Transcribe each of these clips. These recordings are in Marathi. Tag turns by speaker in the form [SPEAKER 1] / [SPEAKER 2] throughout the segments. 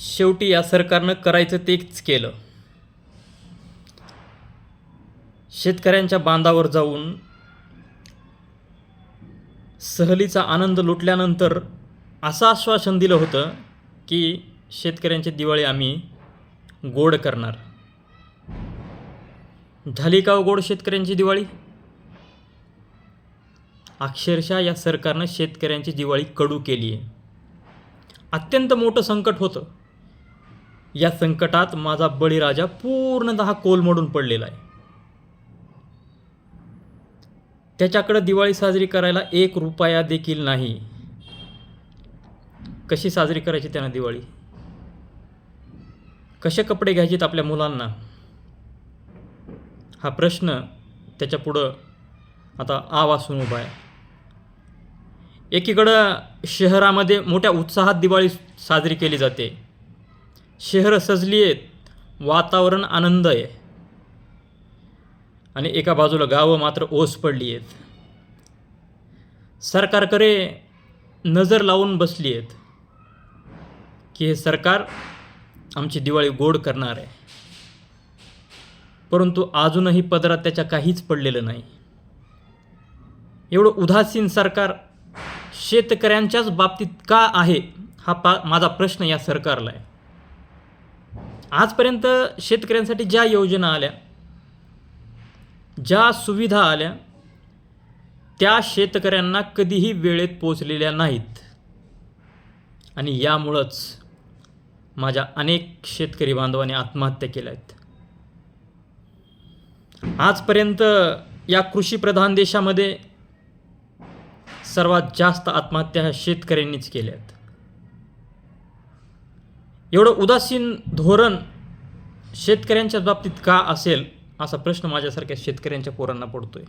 [SPEAKER 1] शेवटी या सरकारनं करायचं तेच केलं. शेतकऱ्यांच्या बांधावर जाऊन सहलीचा आनंद लुटल्यानंतर असं आश्वासन दिलं होतं की शेतकऱ्यांची दिवाळी आम्ही गोड करणार. झाली का हो गोड शेतकऱ्यांची दिवाळी? अक्षरशः या सरकारनं शेतकऱ्यांची दिवाळी कडू केली आहे अत्यंत मोठं संकट होतं. या संकटात माझा बळीराजा पूर्णतः कोलमडून पडलेला आहे. त्याच्याकडं दिवाळी साजरी करायला एक रुपया देखील नाही. कशी साजरी करायची त्यांना दिवाळी? कसे कपडे घ्यायचेत आपल्या मुलांना? हा प्रश्न त्याच्यापुढं आता आवासून उभा आहे. एकीकडं शहरामध्ये मोठ्या उत्साहात दिवाळी साजरी केली जाते. शहरं सजली आहेत वातावरण आनंद आहे. आणि एका बाजूला गावं मात्र ओस पडली आहेत. सरकारकडे नजर लावून बसली आहेत की हे सरकार आमची दिवाळी गोड करणार आहे. परंतु अजूनही पदरात त्याच्या काहीच पडलेलं नाही. एवढं उदासीन सरकार शेतकऱ्यांच्याच बाबतीत का आहे हा पा माझा प्रश्न या सरकारला आहे. आजपर्यंत शेतकऱ्यांसाठी ज्या योजना आल्या ज्या सुविधा आल्या त्या शेतकऱ्यांना कधीही वेळेत पोचलेल्या नाहीत. आणि यामुळंच माझ्या अनेक शेतकरी बांधवांनी आत्महत्या केल्या आहेत. आजपर्यंत या कृषीप्रधान देशामध्ये सर्वात जास्त आत्महत्या ह्या शेतकऱ्यांनीच केल्या आहेत. एवढं उदासीन धोरण शेतकऱ्यांच्या बाबतीत का असेल असा प्रश्न माझ्यासारख्या शेतकऱ्यांच्या पोरांना पडतोय.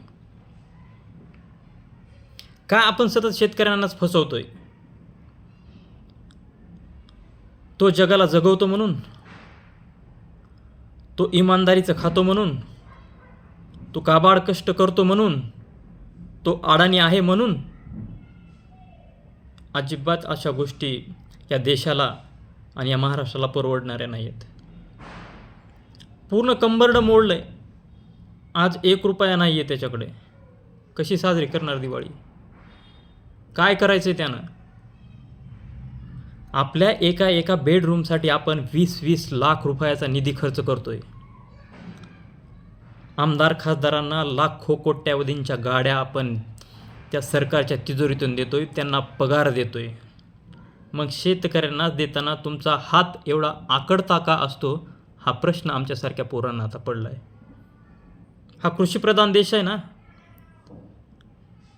[SPEAKER 1] का आपण सतत शेतकऱ्यांनाच फसवतोय? तो जगाला जगवतो म्हणून? तो इमानदारीचं खातो म्हणून? तो काबाड कष्ट करतो म्हणून? तो अडाणी आहे म्हणून? अजिबात अशा गोष्टी या देशाला आणि या महाराष्ट्राला परवडणाऱ्या नाही आहेत पूर्ण कंबरडं मोडलं आहे आज एक रुपया नाही आहे त्याच्याकडे. कशी साजरी करणार दिवाळी? काय करायचं आहे त्यानं? आपल्या एका एका बेडरूमसाठी आपण वीस वीस लाख रुपयाचा निधी खर्च करतोय. आमदार खासदारांना लाखो कोट्यावधींच्या गाड्या आपण त्या सरकारच्या तिजोरीतून देतोय त्यांना पगार देतोय. मग शेतकऱ्यांना देताना तुमचा हात एवढा आकडता का असतो हा प्रश्न आमच्यासारख्या पोरांना आता पडला आहे हा कृषीप्रधान देश आहे ना?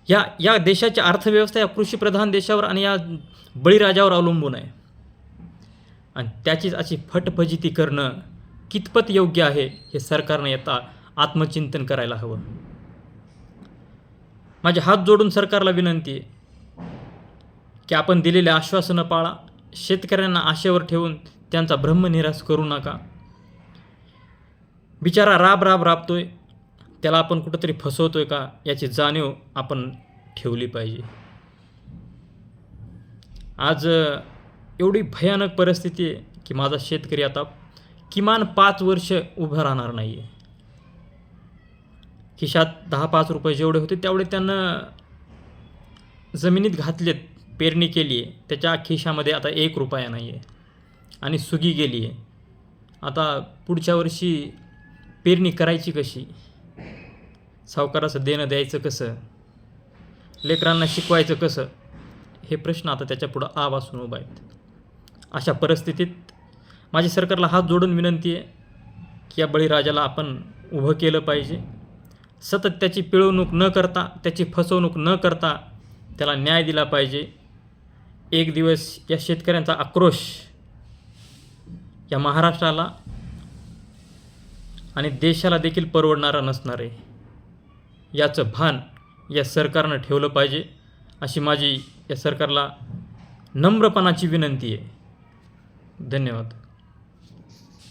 [SPEAKER 1] या या देशाची अर्थव्यवस्था या कृषीप्रधान देशावर आणि या बळीराजावर अवलंबून आहे. आणि त्याचीच अशी फटफजिती करणं कितपत योग्य आहे हे सरकारनं येता आत्मचिंतन करायला हवं. माझे हात जोडून सरकारला विनंती आहे. की आपण दिलेले आश्वासनं पाळा. शेतकऱ्यांना आशेवर ठेवून त्यांचा ब्रह्मनिराश करू नका. बिचारा राब राब राबतोय. त्याला आपण कुठंतरी फसवतोय का याची जाणीव आपण ठेवली पाहिजे. आज एवढी भयानक परिस्थिती आहे की माझा शेतकरी आता किमान पाच वर्ष उभं राहणार नाही आहे खिशात दहा पाच रुपये जेवढे होते तेवढे त्यांना जमिनीत घातलेत. पेरणी केली आहे त्याच्या खिशामध्ये आता एक रुपया नाही आहे. आणि सुगी गेली आहे. आता पुढच्या वर्षी पेरणी करायची कशी? सावकाराचं देणं द्यायचं कसं? लेकरांना शिकवायचं कसं? हे प्रश्न आता त्याच्यापुढं आ वासून उभा आहेत. अशा परिस्थितीत माझी सरकारला हात जोडून विनंती आहे की या बळीराजाला आपण उभं केलं पाहिजे. सतत त्याची पिळवणूक न करता त्याची फसवणूक न करता त्याला न्याय दिला पाहिजे. एक दिवस या शेतकऱ्यांचा आक्रोश या महाराष्ट्राला आणि देशाला देखील परवडणारा नसणार आहे याचं भान या सरकारनं ठेवलं पाहिजे अशी माझी या सरकारला नम्रपणाची विनंती आहे. धन्यवाद.